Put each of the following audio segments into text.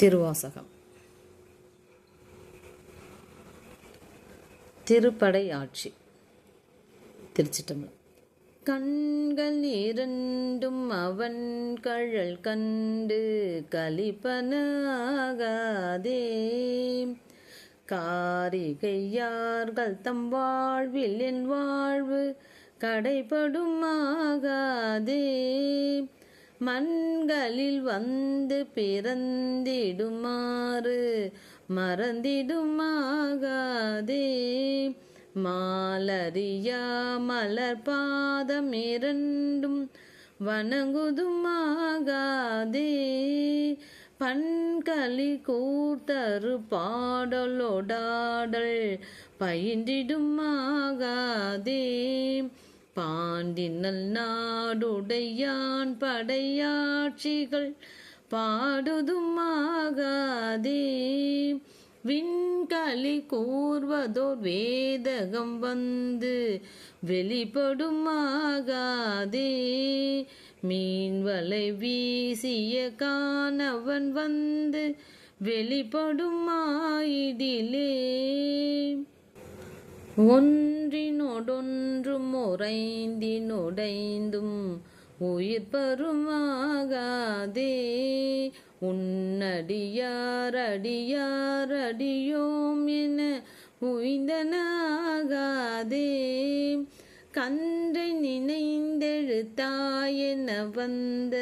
திருவாசகம். திருப்படை ஆட்சி. திருச்சிட்டம்பலம் கண்கள் இரண்டும் அவன் கழல் கண்டு கலிப்பனாகாதே. காரிகையார்கள் தம் வாழ்வில் என் வாழ்வு கடைபடும் ஆகாதே மண்களில் வந்து பிறந்திடுமாறு மறந்திடுமாகாதே. மாலரியா மலர் பாதம் இரண்டும் வணங்குதுமாகாதே. பண்களி கூர்த்தரு பாடலோடாடல் பயின்றிடுமாகாதே. பாண்டினல் நாடுடையான் படையாட்சிகள் பாடுதும் ஆகாதே. விண்கலி கூர்வதோர் வேதகம் வந்து வெளிப்படுமாகாதே மீன்வலை வீசிய காணவன் வந்து வெளிப்படுமாயிடிலே ஒன்றினொடொன்றும் உறைந்தினொடைந்தும் உயிர் பருமாகாதே உன்னடியாரடியாரடியோம் என உய்ந்தனாகாதே. கன்றை நினைந்தெழுத்தாயென வந்த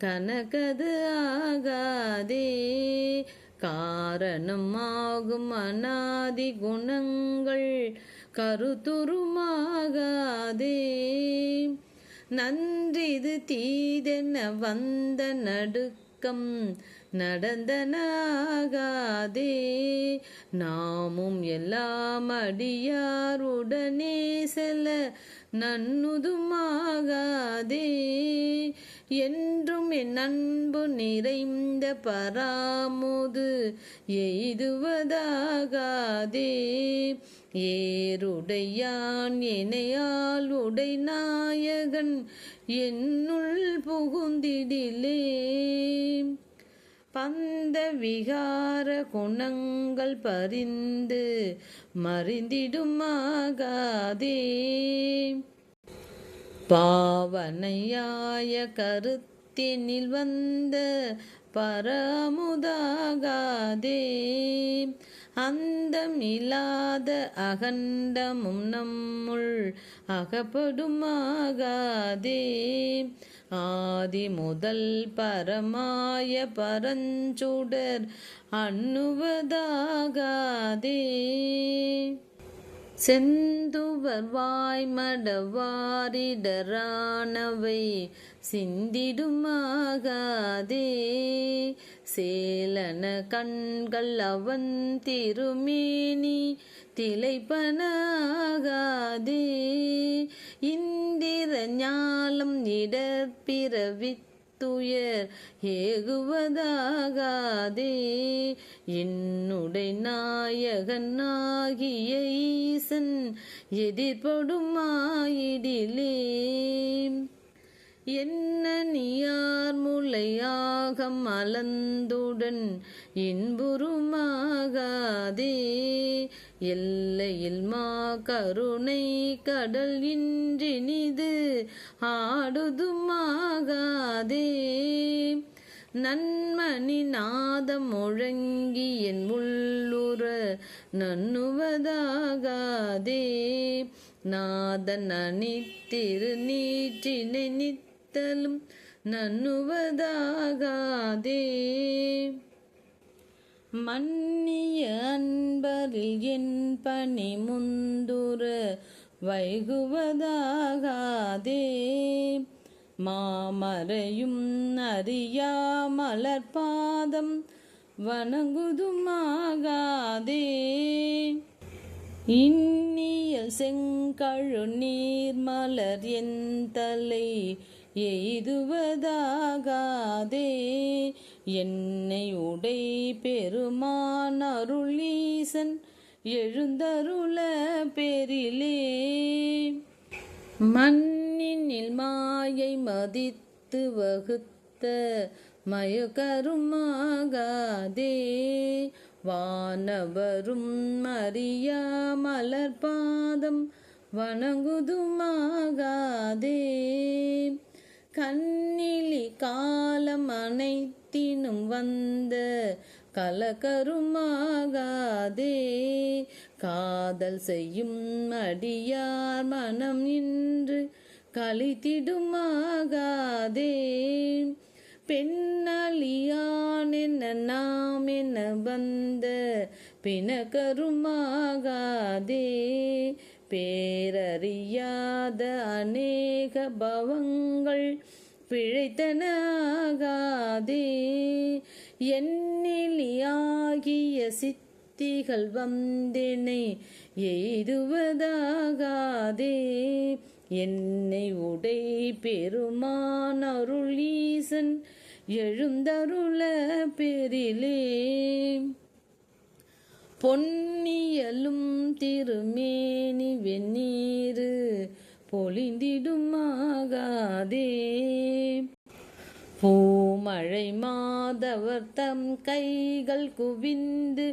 கனகது ஆகாதே. காரணமாகும் அனாதி குணங்கள். கருத்துருமாகாதே நன்றிது தீதென வந்த நடுக்கம் நடந்தனாகாதே. நாமும் எல்லாம் அடியாருடனே செல்ல நன்னுதுமாகாதே. என் அன்பு நிறைந்த பராமுது எய்துவதாகாதே. ஏருடையான் இணையால் உடை நாயகன் என்னுள் புகுந்திடிலே. பந்த விகார குணங்கள் பறிந்து மறிந்திடுமாகாதே. பாவனையாய கருத்து கருத்தினில் வந்த பரமுதாகாதே அந்தம் இல்லாத அகண்டமும் நம்முள் அகப்படுமாகாதே ஆதி முதல் பரமாய பரஞ்சுடர் அண்ணுவதாகாதே செந்துவர் வாய்மடவாரிடரானவை சிந்திடுமாகாதே சேலன கண்கள் அவன் திருமேனி திளைப்பனாகாதே. இந்திர ஞாலம் இடப்பிறவித் துயர் ஏகுவதாகாதே. என்னுடை நாயகன் ஆகிய ஈசன் எதிர்படுமாயிடிலே என்ன நீயார் முளையாக அலந்துடன் இன்புருமாகாதே எல்லையில் மா கருணை கடல் இன்றினிது ஆடுதுமாகாதே. நன்மணி நாதம் முழங்கி என் உள்ளுற நன்னுவதாகாதே நாதன் அணித்திரு நீற்றினை நித்தலும் நன்னுவதாகாதே. மன்னிய அன்பரில் என் பணி முந்துர வைகுவதாகாதே. மாமரையும் அறியா மலர்பாதம் வணங்குதுமாகாதே. இன்னியல் செங்கழு நீர் மலர் என் தலை எய்துவதாகாதே. என்னை உடை பெருமான் அருளீசன் எழுந்தருள பெரிலே மண்ணினில் மாயை மதித்து வகுத்த மயக்கருமாகாதே. வானவரும் அறியா மலர்பாதம் வணங்குதுமாகாதே. கண்ணிலி காலம் அனைத்தினும் வந்த கலகருமாகாதே. காதல் செய்யும் அடியார் மனம் இன்று கழித்திடுமாகாதே பெண்ணலியான் என்ன நாம் என்ன வந்த பிணக்கருமாகாதே. பேரறியாத அநேக பவங்கள் பிழைத்தனாகாதே. எண்ணிலியாகிய சித்திகள் வந்தினை எய்துவதாகாதே. என்னை உடை பெருமான் அருளீசன் எழுந்தருள பெரிலே பொன்னியலும் திருமேனி வெந்நீரு பொழிந்திடுமாகாதே பூமழை மாதவர் தம் கைகள் குவிந்து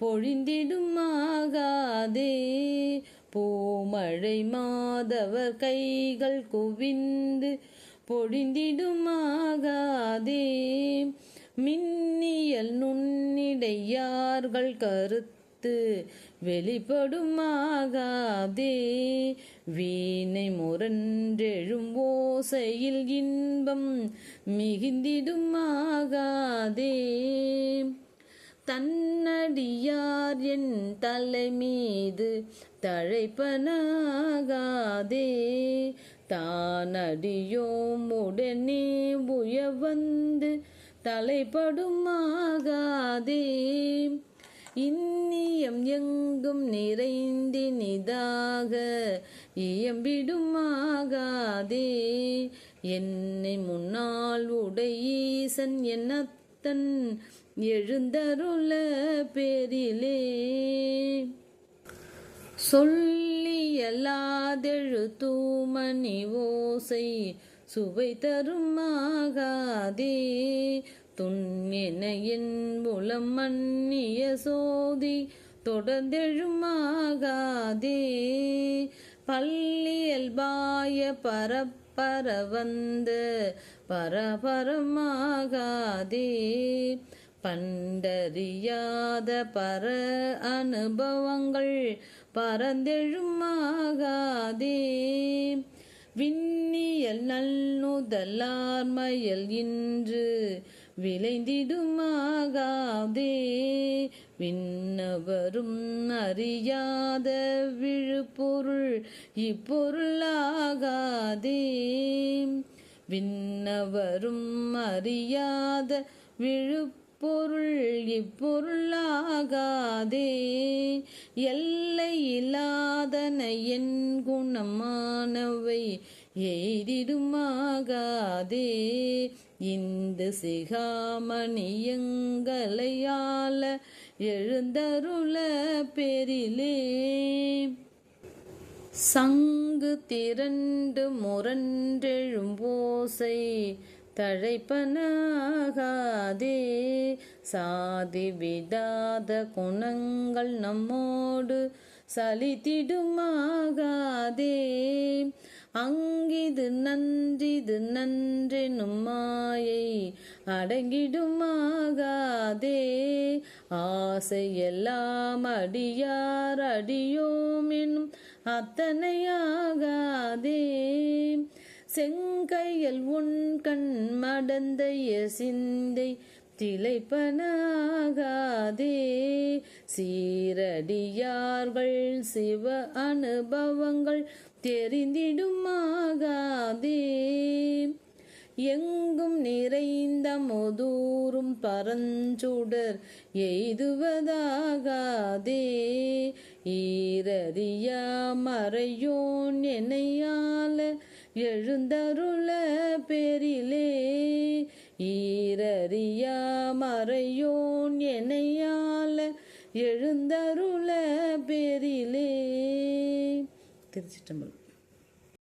பொழிந்திடுமாகாதே பூமழை மாதவர் கைகள் குவிந்து பொழிந்திடுமாகாதே மின்னியல் நுண்ணிடையார்கள் கருத்து வெளிப்படுமாகாதே. வீணை முரண்டெழும் ஓசையில் இன்பம் மிகுந்திடுமாகாதே. தன்னடியார் என் தலை மீது தழைப்பனாகாதே. தானடியோம் உடனே உய வந்து தலைப்படுமாகாதே. இன்னியம் எங்கும் நிறைந்தினிதாக இயம்பிடுமாகாதே. என்னை முன்னால் உடையீசன் என்னத்தன் எழுந்தருள பேரிலே. சொல்லியல்லாதெழு தூமணி ஓசை சுவை தருமாகாதே துண்ணென என் மன்னிய சோதி தொடர்ந்தெழுமாகாதே பள்ளியல்பாய பரப்பர வந்த பரபரமாகாதே பண்டறியாத பர அனுபவங்கள் பரந்தெழுமாகாதே விண்ணியல் நல்லுதலார்மயல் இன்று விளைந்திடுமாகாதே விண்ணவரும் அறியாத விழுப்பொருள் இப்பொருளாகாதே. விண்ணவரும் அறியாத விழுப்பொருள் இப்பொருளாகாதே. எல்லை இல்லாதன என் குணமானவை. எய்திடுமாகாதே. இந்த சிகாமணியங்களையால எழுந்தருள பெரிலே சங்கு திரண்டு முரண்டெழும் ஓசை தழைப்பனாகாதே. சாதி விடாத குணங்கள் நம்மோடு சலித்திடுமாகாதே அங்கிது நன்றிது நன்றெனும் மாயை அடங்கிடுமாகாதே ஆசையெல்லாம் அடியார் அடியோம் என்னும் அத்தனையாகாதே. செங்கையல் உன் கண் மடந்தைய சிந்தை திளைப்பனாகாதே. சீரடியார்கள் சிவ அனுபவங்கள் தெரிந்திடுமாகாதே எங்கும் நிறைந்த முதூரும் பரஞ்சுடர் எய்துவதாகாதே. ஈரறியா மறையோன் என்னையால எழுந்தருள பெரிலே. ஈரறியா மறையோன் என்னையா எழுந்தருள பெரிலே. திருச்சிட்டம்பலம்